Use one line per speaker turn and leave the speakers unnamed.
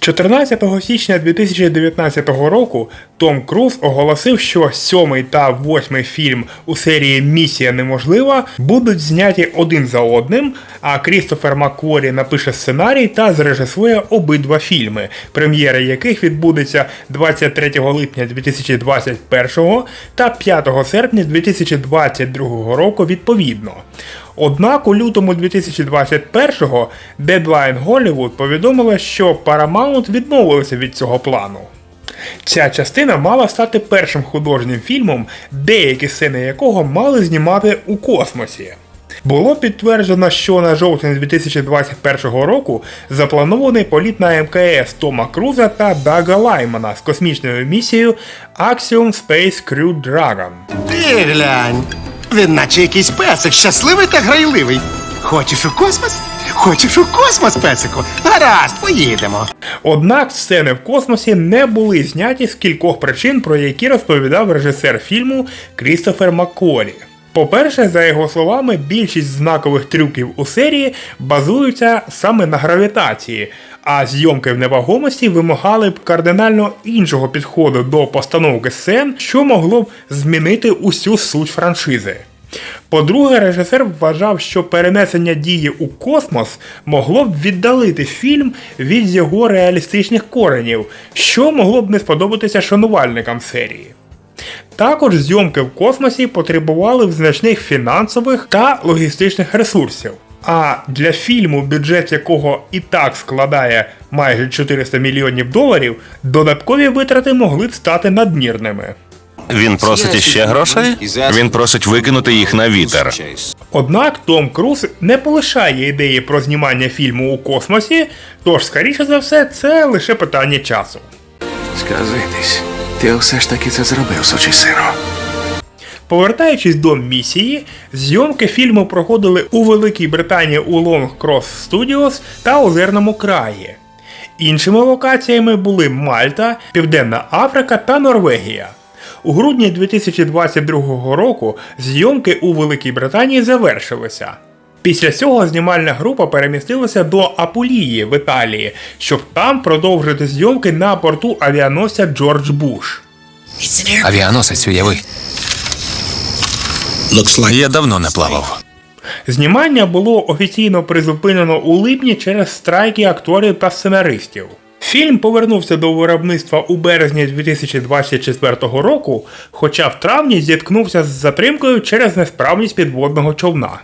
14 січня 2019 року Том Круз оголосив, що сьомий та восьмий фільм у серії Місія неможлива будуть зняті один за одним, а Крістофер Маккворі напише сценарій та зрежисує обидва фільми, прем'єра яких відбудеться 23 липня 2021 та 5 серпня 2022 року відповідно. Однак у лютому 2021-го Deadline Hollywood повідомила, що Paramount відмовилася від цього плану. Ця частина мала стати першим художнім фільмом, деякі сцени якого мали знімати у космосі. Було підтверджено, що на жовтень 2021 року запланований політ на МКС Тома Круза та Дага Лаймана з космічною місією Axiom Space Crew Dragon.
Ти глянь. Він наче якийсь песик, щасливий та грайливий. Хочеш у космос? Хочеш у космос, песику? Гаразд, поїдемо.
Однак сцени в космосі не були зняті з кількох причин, про які розповідав режисер фільму Крістофер Маккорі. По-перше, за його словами, більшість знакових трюків у серії базуються саме на гравітації, а зйомки в невагомості вимагали б кардинально іншого підходу до постановки сцен, що могло б змінити усю суть франшизи. По-друге, режисер вважав, що перенесення дії у космос могло б віддалити фільм від його реалістичних коренів, що могло б не сподобатися шанувальникам серії. Також зйомки в космосі потребували б значних фінансових та логістичних ресурсів. А для фільму, бюджет якого і так складає майже 400 мільйонів доларів, додаткові витрати могли б стати надмірними.
Він просить іще грошей? Він просить викинути їх на вітер.
Однак Том Круз не полишає ідеї про знімання фільму у космосі, тож, скоріше за все, це лише питання часу.
Сказитись, ти все ж таки це зробив, сучий сину.
Повертаючись до місії, зйомки фільму проходили у Великій Британії у Long Cross Studios та Озерному краї. Іншими локаціями були Мальта, Південна Африка та Норвегія. У грудні 2022 року зйомки у Великій Британії завершилися. Після цього знімальна група перемістилася до Апулії в Італії, щоб там продовжити зйомки на борту авіаносця Джордж Буш.
Авіаносець уяви. Я давно не плавав.
Знімання було офіційно призупинено у липні через страйки акторів та сценаристів. Фільм повернувся до виробництва у березні 2024 року, хоча в травні зіткнувся з затримкою через несправність підводного човна.